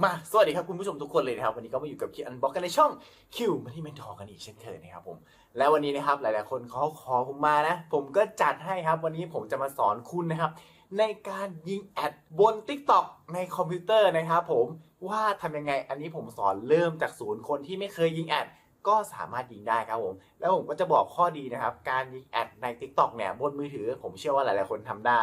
มา สวัสดีครับคุณผู้ชมทุกคนเลยนะครับ วันนี้ก็มาอยู่กับคิวอันบ็อกกันในช่องคิวมาที่เมนทอกันอีกเช่นเคยนะครับผม และวันนี้นะครับหลายๆ คนเขาขอผมมานะ ผมก็จัดให้ครับ วันนี้ผมจะมาสอนคุณนะครับ ในการยิงแอดบน TikTok ในคอมพิวเตอร์นะครับผมว่าทำยังไงอันนี้ผมสอนเริ่มจากศูนย์คนที่ไม่เคยยิงแอดก็สามารถยิงได้ครับผม แล้วผมก็จะบอกข้อดีนะครับ การยิงแอดใน TikTok เนี่ยบนมือถือ ผมเชื่อว่าหลาย ๆ คนทำได้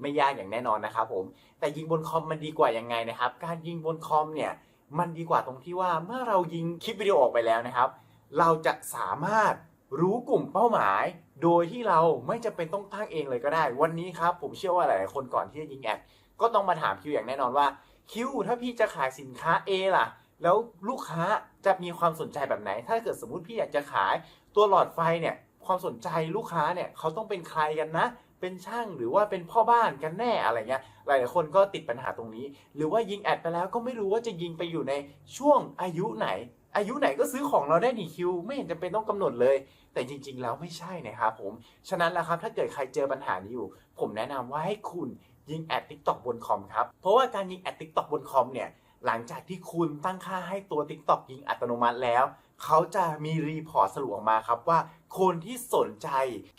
ไม่ยากอย่างแน่นอนนะครับผม แต่ยิงบนคอมมันดีกว่ายังไงนะครับ การยิงบนคอมเนี่ยมันดีกว่าตรงที่ว่าเมื่อเรายิงคลิปวิดีโอออกไปแล้วนะครับ เราจะสามารถรู้กลุ่มเป้าหมาย โดยที่เราไม่จำเป็นต้องตั้งเองเลยก็ได้ วันนี้ครับผมเชื่อว่าหลายๆคนก่อนที่จะยิงแอดก็ต้องมาถามคิวอย่างแน่นอนว่าคิวถ้าพี่จะขายสินค้า A ล่ะ แล้วลูกค้าจะมีความสนใจแบบไหน ถ้าเกิดสมมติพี่อยากจะขายตัวหลอดไฟเนี่ยความสนใจลูกค้าเนี่ยเขาต้องเป็นใครกันนะ เป็นช่างหรือว่าเป็นพ่อบ้านกันแน่อะไรเงี้ยหลายๆคนก็ติดปัญหาตรงนี้ หรือว่ายิงแอดไปแล้วก็ไม่รู้ว่าจะยิงไปอยู่ในช่วงอายุไหน อายุไหนก็ซื้อของเราได้หนีคิว ไม่เห็นจะเป็นต้องกำหนดเลย แต่จริง ๆ แล้วไม่ใช่นะครับผมฉะนั้นแล้วครับถ้าเกิดใครเจอปัญหานี้อยู่ ผมแนะนำว่าให้คุณยิงแอด TikTok บนคอมครับเพราะว่าการยิงแอด TikTok บนคอมเนี่ยหลังจากที่คุณตั้งค่าให้ตัว TikTok ยิงอัตโนมัติแล้ว เขาจะมีรีพอร์ตสรุปออกมาครับว่า คนที่สนใจ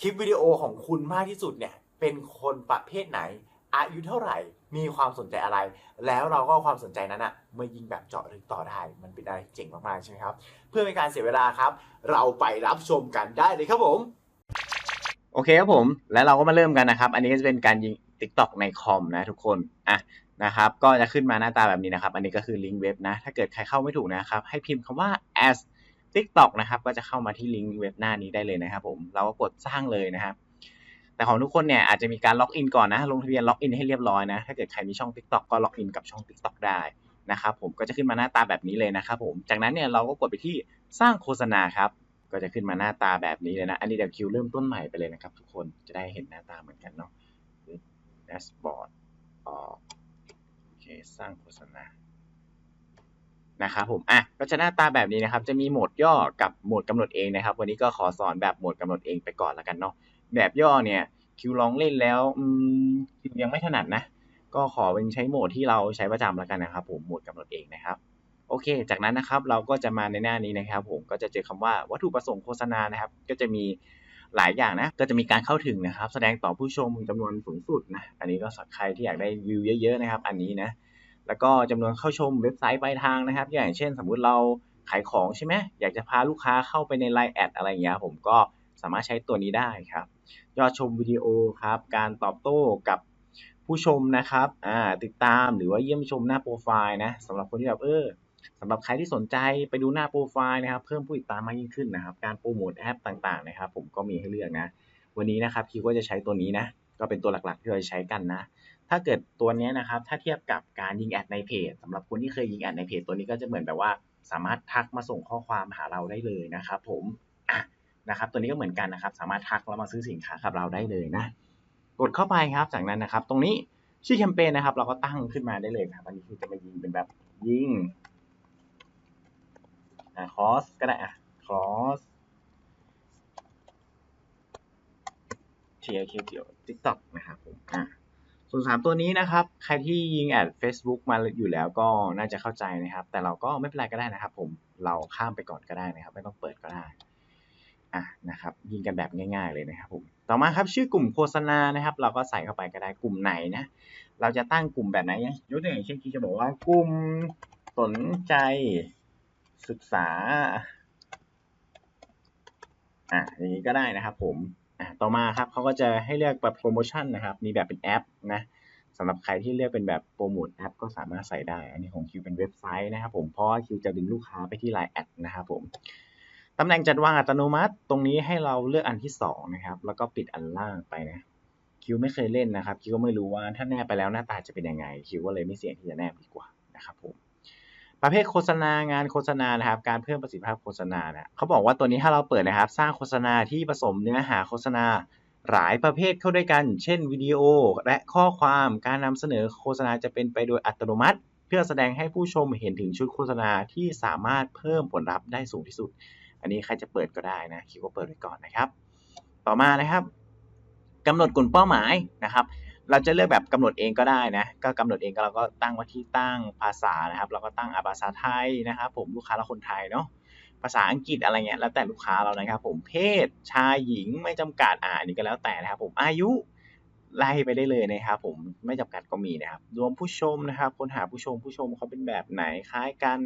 คลิปวิดีโอของคุณมากที่สุดเนี่ย เป็นคนประเภทไหน อายุเท่าไหร่ มีความสนใจอะไร แล้วเราก็ความสนใจนั้นอะมายิงแบบเจาะลึกต่อได้ มันเป็นอะไรเจ๋งมากๆใช่ไหมครับ เพื่อเป็นการเสียเวลาครับ เราไปรับชมกันได้เลยครับผม โอเคครับผม แล้วเราก็มาเริ่มกันนะครับ อันนี้ก็จะเป็นการยิง TikTok ในคอมนะทุกคน อะนะครับ ก็จะขึ้นมาหน้าตาแบบนี้นะครับ อันนี้ก็คือลิงก์เว็บนะ ถ้าเกิดใครเข้าไม่ถูกนะครับ ให้พิมพ์คำว่า as TikTok นะครับ ก็จะเข้ามาที่ลิงก์เว็บหน้านี้ได้เลยนะครับผมเราก็กดสร้างเลยนะครับแต่ของทุกคนเนี่ยอาจจะมีการล็อกอินก่อนนะ ลงทะเบียนล็อกอินให้เรียบร้อยนะ ถ้าเกิดใครมีช่อง TikTok ก็ล็อกอินกับช่อง TikTok ได้นะครับผมก็จะขึ้นมาหน้าตาแบบนี้เลยนะครับผม จากนั้นเนี่ยเราก็กดไปที่สร้างโฆษณาครับ ก็จะขึ้นมาหน้าตาแบบนี้เลยนะ อันนี้เดี๋ยวคิวเริ่มต้นใหม่ไปเลยนะครับทุกคนจะได้เห็นหน้าตาเหมือนกันเนาะแดชบอร์ดออกโอเคสร้างโฆษณา นะครับผมอะก็จะหน้าตาแบบนี้นะครับ จะมีโหมดย่อกับโหมดกำหนดเองนะครับ วันนี้ก็ขอสอนแบบโหมดกำหนดเองไปก่อนแล้วกันเนาะแบบย่อเนี่ยคิวลองเล่นแล้วคิวยังไม่ถนัดนะ ก็ขอเป็นใช้โหมดที่เราใช้ประจำแล้วกันนะครับ ผมโหมดกำหนดเองนะครับโอเค จากนั้นนะครับเราก็จะมาในหน้านี้นะครับ ผมก็จะเจอคำว่าวัตถุประสงค์โฆษณานะครับ ก็จะมีหลายอย่างนะ ก็จะมีการเข้าถึงนะครับ แสดงต่อผู้ชมจำนวนสูงสุดนะ อันนี้ก็สำหรับใครที่อยากได้วิวเยอะ ๆ นะครับ อันนี้นะ แล้วก็จำนวนเข้าชมเว็บไซต์ปลายทางนะครับ อย่างเช่น สมมุติเราขายของใช่ไหมอยากจะพาลูกค้าเข้าไปในไลน์แอดอะไรอย่างเงี้ยผมก็สามารถใช้ตัวนี้ได้ครับ ยอดชมวิดีโอครับ การตอบโต้กับผู้ชมนะครับอ่าติดตามหรือว่าเยี่ยมชมหน้าโปรไฟล์นะสำหรับคนที่แบบเออสำหรับใครที่สนใจไปดูหน้าโปรไฟล์นะครับ เพิ่มผู้ติดตามมากยิ่งขึ้นนะครับ การโปรโมทแอปต่างๆนะครับ ผมก็มีให้เลือกนะ วันนี้นะครับคิดวก็จะใช้ตัวนี้นะ ก็เป็นตัวหลักๆที่เราจะใช้กันนะ ถ้าเกิดตัวนี้นะครับ ถ้าเทียบกับการยิงแอดในเพจสำหรับคนที่เคยยิงแอดในเพจตัวนี้ก็จะเหมือนแบบว่า สามารถทักมาส่งข้อความหาเราได้เลยนะครับ ผมอะนะครับ ตัวนี้ก็เหมือนกันนะครับ สามารถทักแล้วมาซื้อสินค้ากับเราได้เลยนะ กดเข้าไปครับ จากนั้นนะครับ ตรงนี้ชื่อแคมเปญนะครับ เราก็ตั้งขึ้นมาได้เลยครับอันนี้คือจะมายิงเป็นแบบยิงอ่าคอสก็ได้อะคอสเทียเกี่ยวทิกตอกนะครับผมอะ ส่วนสามตัวนี้นะครับ ใครที่ยิงแอด Facebook มาอยู่แล้วก็น่าจะเข้าใจนะครับ แต่เราก็ไม่เป็นไรก็ได้นะครับ ผมเราข้ามไปก่อนก็ได้นะครับ ไม่ต้องเปิดก็ได้อะนะครับ ยิงกันแบบง่าย ๆ เลยนะครับผมต่อมาครับชื่อกลุ่มโฆษณานะครับ เราก็ใส่เข้าไปก็ได้กลุ่มไหนนะเราจะตั้งกลุ่มแบบไหนยกตัวอย่างเช่นที่จะบอกว่ากลุ่มสนใจศึกษาอะอย่างนี้ก็ได้นะครับผม ต่อมาครับเขาก็จะให้เลือกแบบโปรโมชั่นนะครับ มีแบบเป็นแอปนะสำหรับใครที่เลือกเป็นแบบโปรโมทแอปก็สามารถใส่ได้ อันนี้ของคิวเป็นเว็บไซต์นะครับผมเพราะว่าคิวจะดึงลูกค้าไปที่ Line แอดนะครับผมตำแหน่งจัดวางอัตโนมัติ ตรงนี้ให้เราเลือกอันที่สองนะครับแล้วก็ปิดอันล่างไปนะคิวไม่เคยเล่นนะครับคิวก็ไม่รู้ว่าถ้าแนบไปแล้วหน้าตาจะเป็นยังไงคิวก็เลยไม่เสี่ยงที่จะแนบดีกว่านะครับผม ประเภทโฆษณางานโฆษณานะครับ การเพิ่มประสิทธิภาพโฆษณานะเขาบอกว่าตัวนี้ถ้าเราเปิดนะครับ สร้างโฆษณาที่ผสมเนื้อหาโฆษณาหลายประเภทเข้าด้วยกัน เช่นวิดีโอ และข้อความการนำเสนอโฆษณาจะเป็นไปโดยอัตโนมัติ เพื่อแสดงให้ผู้ชมเห็นถึงชุดโฆษณาที่สามารถเพิ่มผลลัพธ์ได้สูงที่สุด อันนี้ใครจะเปิดก็ได้นะคิดว่าเปิดไว้ก่อนนะครับ ต่อมานะครับกำหนดกลุ่มเป้าหมายนะครับ เราจะเลือกแบบกำหนดเองก็ได้นะก็กำหนดเองก็เราก็ตั้งว่าที่ตั้งภาษานะครับ เราก็ตั้งอาภาษาไทยนะครับ ผมลูกค้าเราคนไทยเนาะภาษาอังกฤษอะไรเงี้ยแล้วแต่ลูกค้าเรานะครับ ผมเพศชายหญิงไม่จำกัดอ่านนี้ก็แล้วแต่นะครับ ผมอายุไล่ไปได้เลยนะครับ ผมไม่จำกัดก็มีนะครับ รวมผู้ชมนะครับคนหาผู้ชมผู้ชมเขาเป็นแบบไหนคล้ายกัน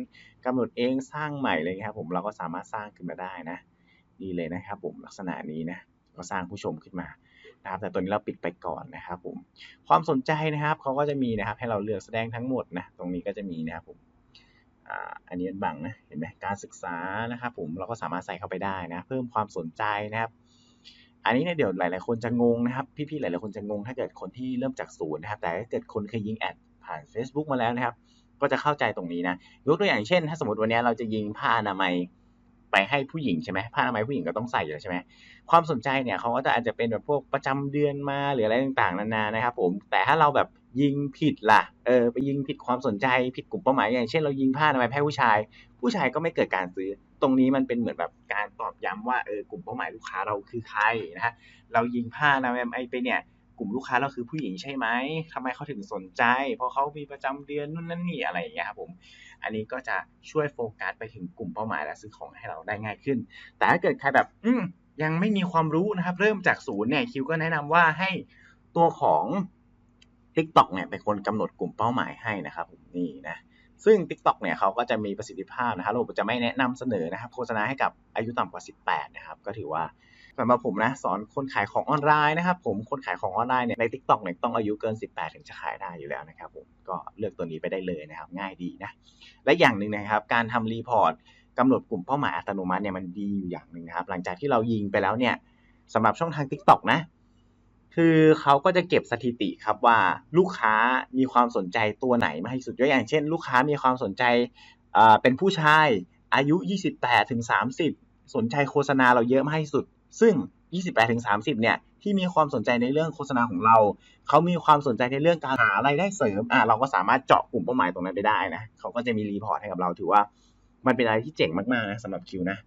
กำหนดเองสร้างใหม่เลยครับ ผมเราก็สามารถสร้างขึ้นมาได้นะนี่เลยนะครับ ผมลักษณะนี้นะก็สร้างผู้ชมขึ้นมา นะครับแต่ตัวนี้เราปิดไปก่อนนะครับผมความสนใจนะครับเขาก็จะมีนะครับให้เราเลือกแสดงทั้งหมดนะตรงนี้ก็จะมีนะครับผมอันนี้บังนะเห็นไหมการศึกษานะครับผมเราก็สามารถใส่เข้าไปได้นะเพิ่มความสนใจนะครับ อันนี้เนี่ยเดี๋ยวหลาย ๆ คนจะงงนะครับ พี่ๆหลาย ๆ คนจะงง ถ้าเกิดคนที่เริ่มจากศูนย์นะครับ แต่ถ้าเกิดคนเคยยิงแอดผ่าน Facebook มาแล้วนะครับ ก็จะเข้าใจตรงนี้นะยกตัวอย่างเช่น ถ้าสมมติวันนี้เราจะยิงผ้าอนามัย ไปให้ผู้หญิงใช่ไหมผ้าอนามัยผู้หญิงก็ต้องใส่อยู่แล้วใช่ไหมความสนใจเนี่ยเขาก็จะอาจจะเป็นแบบพวกประจำเดือนมาหรืออะไรต่างๆนานานะครับ ผมแต่ถ้าเราแบบยิงผิดล่ะเออไปยิงผิดความสนใจผิดกลุ่มเป้าหมายอย่างเช่นเรายิงผ้าอนามัยให้ผู้ชาย ผู้ชายก็ไม่เกิดการซื้อ ตรงนี้มันเป็นเหมือนแบบการตอบย้ำว่าเออกลุ่มเป้าหมายลูกค้าเราคือใครนะฮะเรายิงผ้าอนามัยไปเนี่ย กลุ่มลูกค้าเราคือผู้หญิงใช่ไหมทำไมเขาถึงสนใจ เพราะเขามีประจำเดือนนู่นนั่นนี่อะไรอย่างเงี้ยครับผม อันนี้ก็จะช่วยโฟกัสไปถึงกลุ่มเป้าหมายและซื้อของให้เราได้ง่ายขึ้น แต่ถ้าเกิดใครแบบอืยังไม่มีความรู้นะครับ เริ่มจากศูนย์เนี่ยคิวก็แนะนำว่าให้ตัวของ TikTok เนี่ยเป็นคนกำหนดกลุ่มเป้าหมายให้นะครับผมนี่นะซึ่ง TikTok เนี่ยเขาก็จะมีประสิทธิภาพนะครับเราจะไม่แนะนำเสนอนะครับโฆษณาให้กับอายุต่ำกว่า 18 นะครับ ก็ถือว่า สำหรับผมนะสอนคนขายของออนไลน์นะครับผมคนขายของออนไลน์เนี่ยใน TikTok เนี่ยต้องอายุเกิน 18 ถึงจะขายได้อยู่แล้วนะครับผมก็เลือกตัวนี้ไปได้เลยนะครับง่ายดีนะและอย่างหนึ่งนะครับการทำรีพอร์ตกำหนดกลุ่มเป้าหมายอัตโนมัติเนี่ยมันดีอยู่อย่างหนึ่งนะครับหลังจากที่เรายิงไปแล้วเนี่ยสำหรับช่องทาง TikTok นะคือเขาก็จะเก็บสถิติครับว่าลูกค้ามีความสนใจตัวไหนมากที่สุดยกอย่างเช่น ลูกค้ามีความสนใจเป็นผู้ชายอายุ 28ถึง30 สนใจโฆษณาเราเยอะมากที่สุด ซึ่ง 28ถึง30 เนี่ย ที่มีความสนใจในเรื่องโฆษณาของเรา เขามีความสนใจในเรื่องการหารายได้เสริม อะเราก็สามารถเจาะกลุ่มเป้าหมายตรงนั้นไปได้นะ เขาก็จะมีรีพอร์ตให้กับเรา ถือว่ามันเป็นอะไรที่เจ๋งมากๆนะสำหรับคิวนะ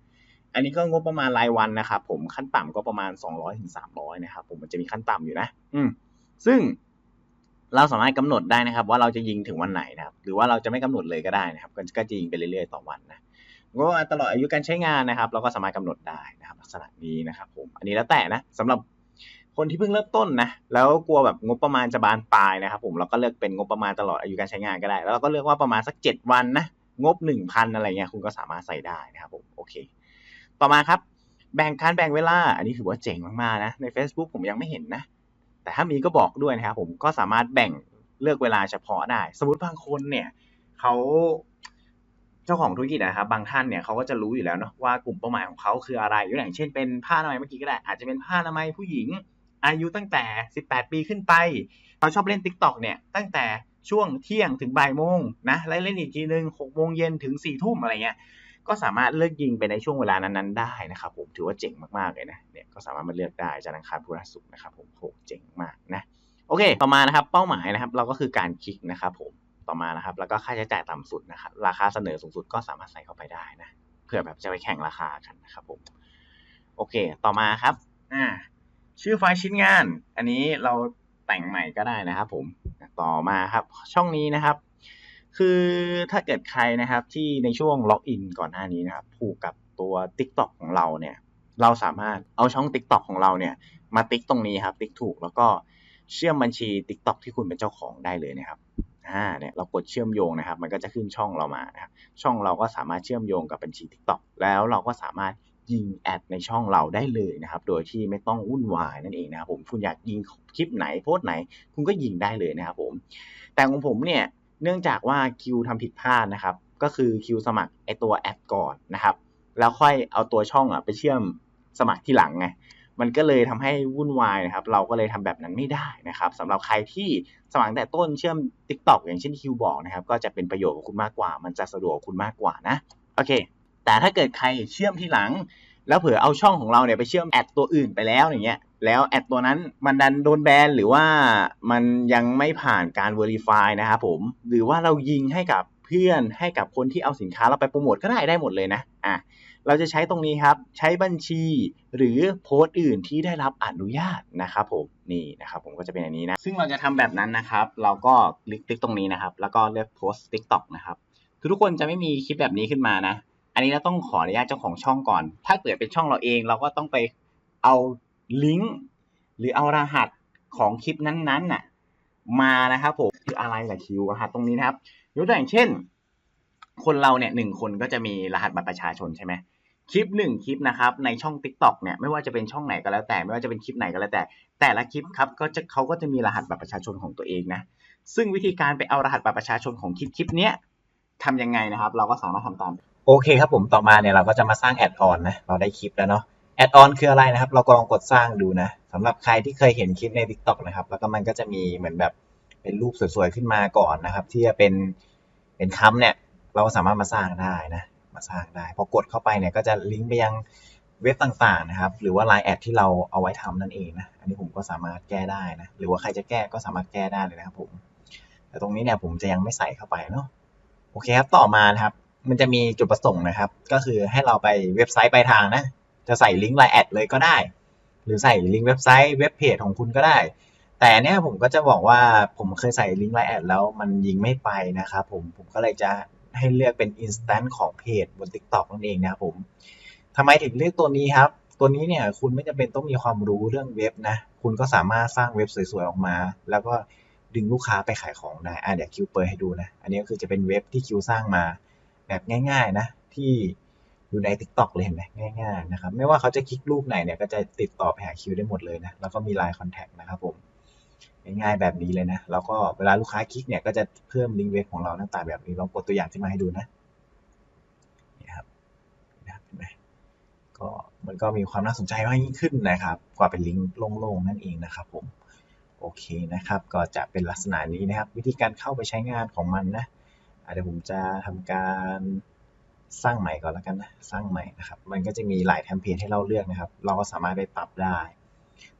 อันนี้ก็งบประมาณรายวันนะครับผม ขั้นต่ำก็ประมาณ 200ถึง300 นะครับผม มันจะมีขั้นต่ำอยู่นะ อืม ซึ่งเราสามารถกำหนดได้นะครับ ว่าเราจะยิงถึงวันไหนนะครับ หรือว่าเราจะไม่กำหนดเลยก็ได้นะครับ ก็จะยิงไปเรื่อยๆต่อวันนะ ก็ตลอดอายุการใช้งานนะครับ เราก็สามารถกำหนดได้นะครับ ลักษณะนี้นะครับผมอันนี้แล้วแต่นะสำหรับคนที่เพิ่งเริ่มต้นนะแล้วกลัวแบบงบประมาณจะบานปลายนะครับ ผมเราก็เลือกเป็นงบประมาณตลอดอายุการใช้งานก็ได้ แล้วเราก็เลือกว่าประมาณสัก 7 วันนะงบ 1,000 อะไรเงี้ยคุณก็สามารถใส่ได้นะครับผมโอเค ต่อมาครับ แบ่งการแบ่งเวลา อันนี้ถือว่าเจ๋งมากๆนะใน Facebook ผมยังไม่เห็นนะ แต่ถ้ามีก็บอกด้วยนะครับผมก็สามารถแบ่งเลือกเวลาเฉพาะได้ สมมติบางคนเนี่ยเขา จ้าของธุรกิจนะครับบางท่านเนี่ยเขาก็จะรู้อยู่แล้วเนาะว่ากลุ่มเป้าหมายของเขาคืออะไรยกอย่างเช่นเป็นผ้าอนามัยเมื่อกี้ก็ได้อาจจะเป็นผ้าอนามัยผู้หญิง อายุตั้งแต่ 18 ปีขึ้นไปเขาชอบเล่น Tik t o อกเนี่ยตั้งแต่ช่วงเที่ยงถึงบ่ายโมงนะแล้วเล่นอีกทีหนึ่ง6โมงเย็นถึง4ทุ่มอะไรเงี้ยก็สามารถเลือกยิงไปในช่วงเวลานั้นๆได้นะครับผมถือว่าเจ๋งมากๆเลยนะเนี่ยก็สามารถมาเลือกได้จันทร์อังคารพุธศุกร์นะครับผมโหเจ๋งมากนะโอเค ต่อมานะครับเป้าหมายนะครับเราก็คือการคลิกนะครับผม ต่อมานะครับ แล้วก็ค่าใช้จ่ายต่ำสุดนะครับ ราคาเสนอสูงสุดก็สามารถใส่เข้าไปได้นะ เพื่อแบบจะไปแข่งราคากันนะครับผม โอเค ต่อมาครับ อ่า ชื่อไฟล์ชิ้นงาน อันนี้เราแต่งใหม่ก็ได้นะครับ ผม ต่อมาครับ ช่องนี้นะครับ คือถ้าเกิดใครนะครับที่ในช่วงล็อกอินก่อนหน้านี้นะครับ ผูกกับตัว TikTok ของเราเนี่ย เราสามารถเอาช่อง TikTok ของเราเนี่ยมาติ๊กตรงนี้ครับ ติ๊กถูกแล้วก็เชื่อมบัญชี TikTok ที่คุณเป็นเจ้าของได้เลยนะครับ อ่าเนี่ยเรากดเชื่อมโยงนะครับ มันก็จะขึ้นช่องเรามานะครับช่องเราก็สามารถเชื่อมโยงกับบัญชี TikTok แล้วเราก็สามารถยิงแอดในช่องเราได้เลยนะครับ โดยที่ไม่ต้องวุ่นวายนั่นเองนะครับผมคุณอยากยิงคลิปไหนโพสต์ไหน คุณก็ยิงได้เลยนะครับผม แต่ของผมเนี่ยเนื่องจากว่าคิวทำผิดพลาดนะครับ ก็คือคิวสมัครไอตัวแอดก่อนนะครับ แล้วค่อยเอาตัวช่องอะไปเชื่อมสมัครที่หลังไง มันก็เลยทำให้วุ่นวายนะครับ เราก็เลยทำแบบนั้นไม่ได้นะครับสำหรับใครที่สมัครแต่ต้นเชื่อม Tik t o อกอย่างเช่นคิวบอกนะครับ ก็จะเป็นประโยชน์กับคุณมากกว่า มันจะสะดวกคุณมากกว่านะ โอเค แต่ถ้าเกิดใครเชื่อมที่หลัง แล้วเผื่อเอาช่องของเราเนี่ยไปเชื่อมแอดตัวอื่นไปแล้วอย่างเงี้ย แล้วแอดตัวนั้นมันดันโดนแบนหรือว่ามันยังไม่ผ่านการ Verify นะครับผม หรือว่าเรายิงให้กับเพื่อนให้กับคนที่เอาสินค้าเราไปโปรโมทก็ได้ได้หมดเลยนะ อะ เราจะใช้ตรงนี้ครับ ใช้บัญชีหรือโพสต์อื่นที่ได้รับอนุญาตนะครับผมนี่นะครับผมก็จะเป็นอย่างนี้นะ ซึ่งเราจะทำแบบนั้นนะครับ เราก็คลิกติ๊กตรงนี้นะครับ แล้วก็เลือกโพสต์ TikTok นะครับคือทุกคนจะไม่มีคลิปแบบนี้ขึ้นมานะ อันนี้เราต้องขออนุญาตเจ้าของช่องก่อน ถ้าเกิดเป็นช่องเราเอง เราก็ต้องไปเอาลิงก์หรือเอารหัสของคลิปนั้นๆน่ะมานะครับผมคืออะไรล่ะคิวรหัสตรงนี้นะครับยกตัวอย่างเช่น คนเราเนี่ยหนึ่งคนก็จะมีรหัสบัตรประชาชนใช่ไหมคลิปหนึ่งคลิปนะครับในช่อง t ิ k t o k เนี่ยไม่ว่าจะเป็นช่องไหนก็แล้วแต่ ไม่ว่าจะเป็นคลิปไหนก็แล้วแต่ แต่ละคลิปครับก็จะเขาก็จะมีรหัสบัตรประชาชนของตัวเองนะซึ่งวิธีการไปเอารหัสบัตรประชาชนของคลิปคลิปเนี้ยทำยังไงนะครับ เราก็สามารถทำตามโอเคครับผมต่อมาเนี่ยเราก็จะมาสร้างแอดออนนะเราได้คลิปแล้วเนาะแอดออนคืออะไรนะครับ เราก็ลองกดสร้างดูนะสำหรับใครที่เคยเห็นคลิปใน TikTok นะครับ แล้วก็มันก็จะมีเหมือนแบบเป็นรูปสวยๆขึ้นมาก่อนนะครับ ที่จะเป็นเป็นคำเนี่ย เราก็สามารถมาสร้างได้นะมาสร้างได้พอกดเข้าไปเนี่ยก็จะลิงก์ไปยังเว็บต่างๆนะครับ หรือว่า Line แอดที่เราเอาไว้ทำนั่นเองนะอันนี้ผมก็สามารถแก้ได้นะหรือว่าใครจะแก้ก็สามารถแก้ได้เลยนะครับผมแต่ตรงนี้เนี่ยผมจะยังไม่ใส่เข้าไปเนาะโอเคครับ ต่อมานะครับ มันจะมีจุดประสงค์นะครับ ก็คือให้เราไปเว็บไซต์ปลายทางนะ จะใส่ลิงก์ไลน์แอดเลยก็ได้ หรือใส่ลิงก์เว็บไซต์เว็บเพจของคุณก็ได้ แต่เนี่ยผมก็จะบอกว่าผมเคยใส่ลิงก์ไลน์แอดแล้วมันยิงไม่ไปนะครับผมผมก็เลยจะ ให้เลือกเป็น instant ของเพจบน TikTok นั่นเองนะครับผมทำไมถึงเลือกตัวนี้ครับ ตัวนี้เนี่ยคุณไม่จำเป็นต้องมีความรู้เรื่องเว็บนะ คุณก็สามารถสร้างเว็บสวยๆออกมา แล้วก็ดึงลูกค้าไปขายของได้อะเดี๋ยวคิวเปิดให้ดูนะ อันนี้ก็คือจะเป็นเว็บที่คิวสร้างมาแบบง่าย ๆ นะ ที่อยู่ใน TikTok เลยเห็นไหมง่าย ๆ นะครับ ไม่ว่าเขาจะคลิกรูปไหนเนี่ยก็จะติดต่อไปหาคิวได้หมดเลยนะ แล้วก็มี Line Contact นะครับผม ง่ายๆแบบนี้เลยนะ แล้วก็เวลาลูกค้าคลิกเนี่ยก็จะเพิ่มลิงก์เว็บของเราหน้าตาแบบนี้ ลองกดตัวอย่างที่มาให้ดูนะนี่ครับนะครับเห็นไหมก็มันก็มีความน่าสนใจมากยิ่งขึ้นนะครับ กว่าเป็นลิงก์โล่งๆนั่นเองนะครับผม โอเคนะครับ ก็จะเป็นลักษณะนี้นะครับ วิธีการเข้าไปใช้งานของมันนะเดี๋ยวผมจะทำการสร้างใหม่ก่อนแล้วกันนะ สร้างใหม่นะครับ มันก็จะมีหลายเทมเพลตให้เราเลือกนะครับ เราก็สามารถไปปรับได้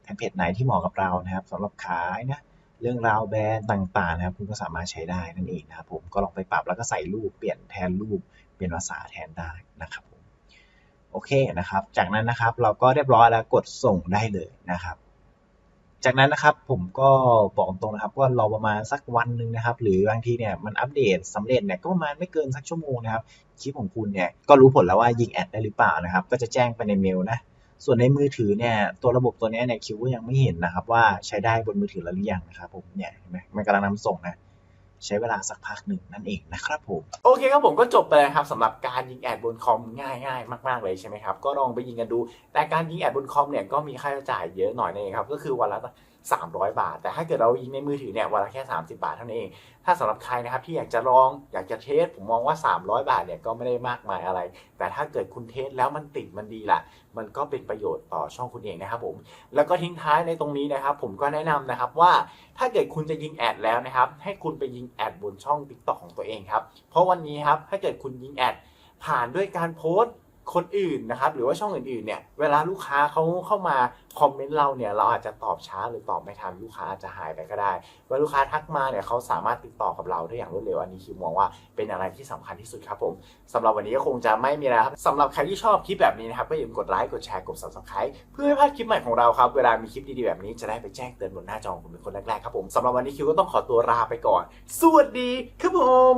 เทมเพลตไหนที่เหมาะกับเรานะครับสำหรับขายนะเรื่องราวแบรนด์ต่างๆนะครับคุณก็สามารถใช้ได้นั่นเองนะครับผมก็ลองไปปรับแล้วก็ใส่รูปเปลี่ยนแทนรูปเปลี่ยนภาษาแทนได้นะครับผมโอเคนะครับ จากนั้นนะครับเราก็เรียบร้อยแล้วกดส่งได้เลยนะครับ จากนั้นนะครับผมก็บอกตรงนะครับว่ารอประมาณสักวันหนึ่งนะครับ หรือบางทีเนี่ยมันอัปเดตสำเร็จเนี่ยก็ประมาณไม่เกินสักชั่วโมงนะครับคลิปของคุณเนี่ยก็รู้ผลแล้วว่ายิงแอดได้หรือเปล่านะครับ ก็จะแจ้งไปในเมลนะ ส่วนในมือถือเนี่ยตัวระบบตัวนี้เนี่ยคิวก็ยังไม่เห็นนะครับ ว่าใช้ได้บนมือถือแล้วหรือยังนะครับผมเนี่ยเห็นไหมมันกำลังนำส่งนะใช้เวลาสักพักหนึ่งนั่นเองนะครับผม โอเคครับผมก็จบไปแล้วครับสำหรับการยิงแอดบนคอมง่ายๆมาก ๆ เลยใช่ไหมครับ ก็ลองไปยิงกันดู แต่การยิงแอดบนคอมเนี่ยก็มีค่าใช้จ่ายเยอะหน่อยนั่ครับ ก็คือวันละ 300 บาท แต่ถ้าเกิดเรายิงในมือถือเนี่ยวันละแค่ 30 บาทเท่านั้นเอง ถ้าสำหรับใครนะครับที่อยากจะลองอยากจะเทสผมมองว่า 300 บาทเนี่ยก็ไม่ได้มากมายอะไร แต่ถ้าเกิดคุณเทสแล้วมันติดมันดีล่ะ มันก็เป็นประโยชน์ต่อช่องคุณเองนะครับผมแล้วก็ทิ้งท้ายในตรงนี้นะครับ ผมก็แนะนำนะครับว่าถ้าเกิดคุณจะยิงแอดแล้วนะครับ ให้คุณไปยิงแอดบนช่อง t ิ k t o k ของตัวเองครับ เพราะวันนี้ครับถ้าเกิดคุณยิงแอดผ่านด้วยการโพสต์ คนอื่นนะครับ หรือว่าช่องอื่นๆเนี่ยเวลาลูกค้าเขาเข้ามาคอมเมนต์เราเนี่ยเราอาจจะตอบช้าหรือตอบไม่ทันลูกค้าอาจจะหายไปก็ได้เวลาลูกค้าทักมาเนี่ยเขาสามารถติดต่อกับเราได้อย่างรวดเร็วอันนี้คิวมองว่าเป็นอะไรที่สำคัญที่สุดครับผมสำหรับวันนี้ก็คงจะไม่มีแล้วครับสำหรับใครที่ชอบคลิปแบบนี้นะครับก็อย่าลืมกดไลค์กดแชร์กด subscribe เพื่อไม่พลาดคลิปใหม่ของเราครับเวลามีคลิปดีๆแบบนี้จะได้ไปแจ้งเตือนบนหน้าจอของคุณเป็นคนแรกๆครับผมสำหรับวันนี้คิวก็ต้องขอตัวลาไปก่อน สวัสดีครับผม